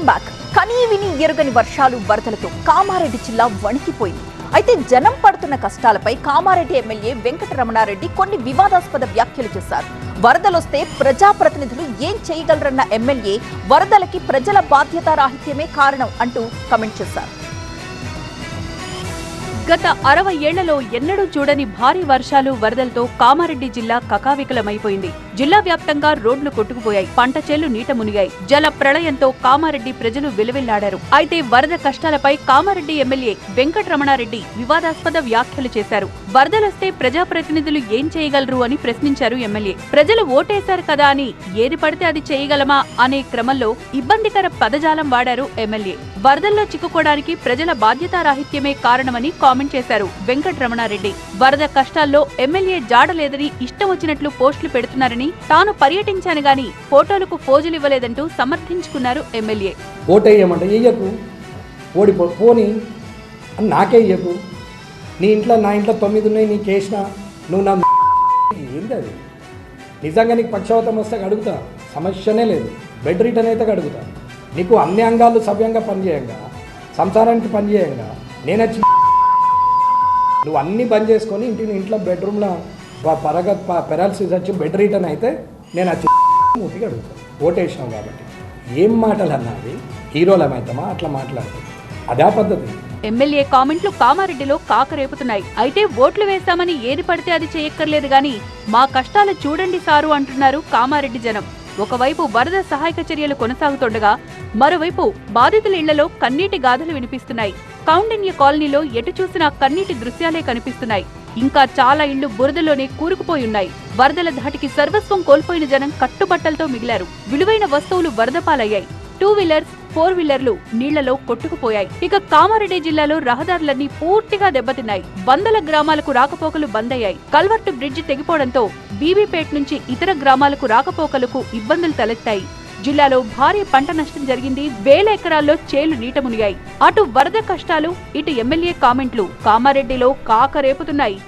Welcome back. కనీ విని ఎరుగని వర్షాలు వరదలతో కామారెడ్డి జిల్లా వణికిపోయింది. అయితే జనం పడుతున్న కష్టాలపై కామారెడ్డి ఎమ్మెల్యే వెంకటరమణారెడ్డి కొన్ని వివాదాస్పద వ్యాఖ్యలు చేశారు. వరదలొస్తే ప్రజాప్రతినిధులు ఏం చేయగలరన్న ఎమ్మెల్యే వరదలకి ప్రజల బాధ్యతారాహిత్యమే కారణం అంటూ కమెంట్ చేశారు. గత అరవై ఏళ్ళలో ఎన్నడూ చూడని భారీ వర్షాలు వరదలతో కామారెడ్డి జిల్లా కకావికలమైపోయింది. జిల్లా వ్యాప్తంగా రోడ్లు కొట్టుకుపోయాయి. పంట చేలు నీట మునిగాయి. జల ప్రళయంతో కామారెడ్డి ప్రజలు విలువిల్లాడారు అయితే వరద కష్టాలపై కామారెడ్డి ఎమ్మెల్యే వెంకటరమణారెడ్డి వివాదాస్పద వ్యాఖ్యలు చేశారు. వరదలొస్తే ప్రజాప్రతినిధులు ఏం చేయగలరు అని ప్రశ్నించారు ఎమ్మెల్యే. ప్రజలు ఓటేశారు కదా అని ఏది పడితే అది చేయగలమా అనే క్రమంలో ఇబ్బందికర పదజాలం వాడారు ఎమ్మెల్యే. వరదల్లో చిక్కుకోవడానికి ప్రజల బాధ్యతారాహిత్యమే కారణమని కామెంట్ చేశారు. వెంకటరమణారెడ్డి వరద కష్టాల్లో ఎమ్మెల్యే జాడలేదని ఇష్టం వచ్చినట్లు పోస్టులు పెడుతున్నారని తాను పర్యటించాను గాని ఫోటోలకు ఫోజులు ఇవ్వలేదంటూ సమర్థించుకున్నారు ఎమ్మెల్యే. ఓటేయమంటే ఇయ్యకు. ఓడిపో పోని నాకే ఇయ్యకు. నీ ఇంట్లో నా ఇంట్లో తొమ్మిది ఉన్నాయి నీకు వేసిన నువ్వు నా ఏంది అది? నిజంగా నీకు పక్షవాతం వస్తే అడుగుతా సమస్యనే లేదు. బెడ్ రిటర్న్ అయితే అడుగుతా నీకు అన్ని అంగాలు సవ్యంగా పనిచేయంగా. సంసారానికి పనిచేయంగా. నేను వచ్చి నువ్వు అన్నీ బంద్ చేసుకొని ఇంటి ఇంట్లో బెడ్రూమ్లో పరగ పెరాలసిస్ వచ్చి బెడ్ రిటర్న్ అయితే నేను వచ్చి మూతికి అడుగుతాను ఓటేసినాం కాబట్టి. ఏం మాటలు అన్నది హీరోలమైతామా? అట్లా మాట్లాడుతుంది అదే పద్ధతి. ఎమ్మెల్యే కామెంట్లు కామారెడ్డిలో కాకరేపుతున్నాయి. అయితే ఓట్లు వేశామని ఏది పడితే అది చేయక్కర్లేదు గాని మా కష్టాలు చూడండి సారు అంటున్నారు కామారెడ్డి జనం. ఒకవైపు వరద సహాయక చర్యలు కొనసాగుతుండగా మరోవైపు బాధితుల ఇళ్ళలో కన్నీటి గాథలు వినిపిస్తున్నాయి. కౌండిన్య కాలనీలో ఎటు చూసినా కన్నీటి దృశ్యాలే కనిపిస్తున్నాయి. ఇంకా చాలా ఇళ్ళు బురదలోనే కూరుకుపోయి ఉన్నాయి. వరదల ధాటికి సర్వస్వం కోల్పోయిన జనం కట్టుబట్టలతో మిగిలారు. విలువైన వస్తువులు వరద పాలయ్యాయి. టూ వీలర్స్ ఫోర్ వీలర్లు నీళ్ళలో కొట్టుకుపోయాయి. ఇక కామారెడ్డి జిల్లాలో రహదారులన్నీ పూర్తిగా దెబ్బతిన్నాయి. వందల గ్రామాలకు రాకపోకలు బంద్ అయ్యాయి కల్వర్టు బ్రిడ్జి తెగిపోవడంతో బీబీపేట్ నుంచి ఇతర గ్రామాలకు రాకపోకలకు ఇబ్బందులు తలెత్తాయి. జిల్లాలో భారీ పంట నష్టం జరిగింది. వేల ఎకరాల్లో చేలు నీట మునిగాయి. అటు వరద కష్టాలు ఇటు ఎమ్మెల్యే కామెంట్లు. కామారెడ్డిలో కాకరేపుతున్నాయి.